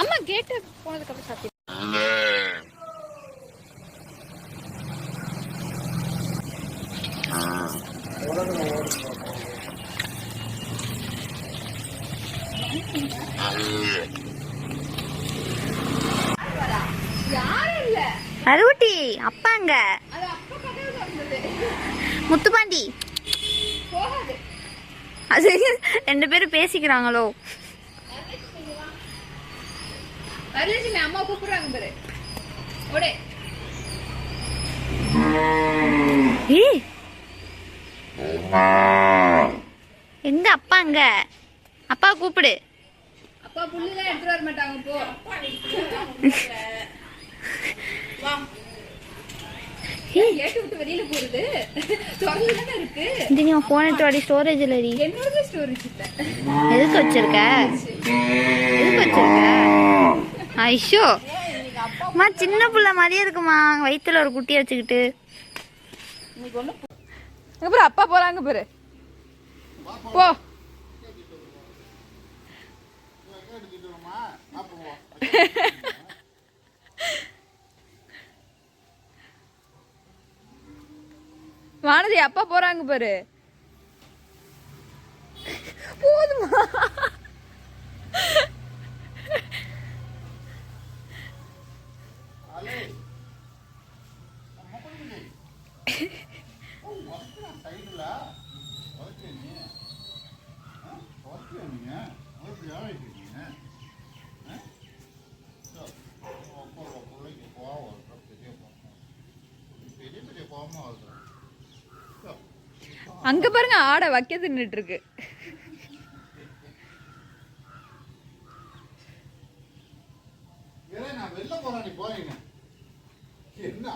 அம்மா கேட்டு போனதுக்கு அப்புறம் இல்ல அருவட்டி அப்பாங்க முத்துப்பாண்டி. அது ரெண்டு பேரும் பேசிக்கிறாங்களோ? வரலட்சுமி அம்மா கூப்பிடுறாங்க பாரு. ஓடே. எங்க அப்பாங்க அப்பா கூப்பிடு. அப்பா புள்ளிலாம் எடுத்துட்டு வர மாட்டாங்க போ. வெளியில போறது? இருக்கு. எடுத்து வாடி ஸ்டோரேஜ் இல்லடி. என்னோட ஸ்டோரேஜ் எதுக்கு வச்சிருக்க? எதுக்கு வச்சிருக்க? ஐஷோ அம்மா சின்ன புள்ள மாதிரியே இருக்குமா? வயித்துல ஒரு குட்டியை வச்சுக்கிட்டு. அப்புறம் அப்பா போறாங்க பாரு. போ. வானதி அப்பா போறாங்க பாரு. போதுமா? அங்க பாருங்க ஆடை வைக்க தின்னுட்டு இருக்கு நான் வெளில போறேன், நீ போறீங்க. என்ன?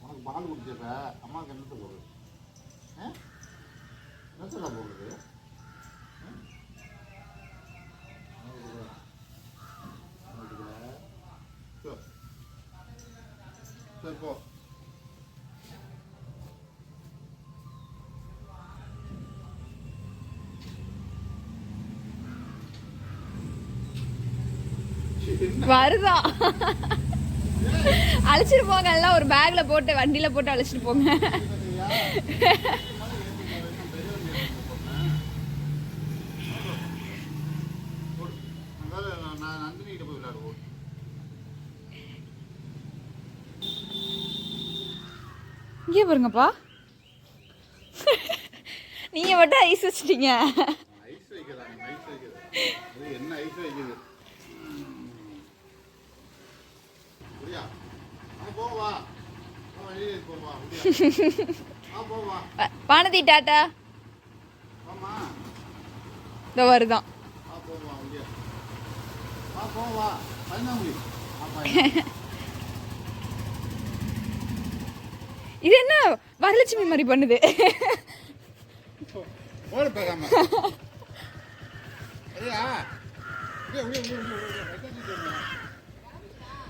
உனக்கு பால் குடிச்சிடுற, அம்மாவுக்கு என்னத்தை போடுறது? என்னத்தடா போகுது ஆ? சரி, போ வருதா? அழைச்சிட்டு போங்க எல்லாம் ஒரு பேக்ல போட்டு வண்டியில போட்டு அழைச்சிட்டு போங்க. இங்கே பாருங்கப்பா. நீங்க மட்டும் ஐஸ் வச்சிட்டீங்க. ஐஸ் வைக்கிறாங்க ஐஸ் வைக்கிறது என்ன ஐஸ் வைக்குது? வானதி டாட்டா இந்த வருதான் இது என்ன வரலட்சுமி மாதிரி பண்ணுது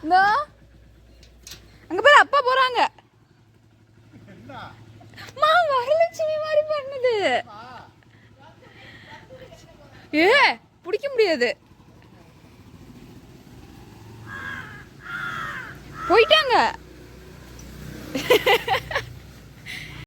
இந்தா. அங்க பேர் அப்பா போறாங்க. அம்மா மா வரலட்சுமி மாதிரி பண்ணுது. ஏ பிடிக்க முடியாது.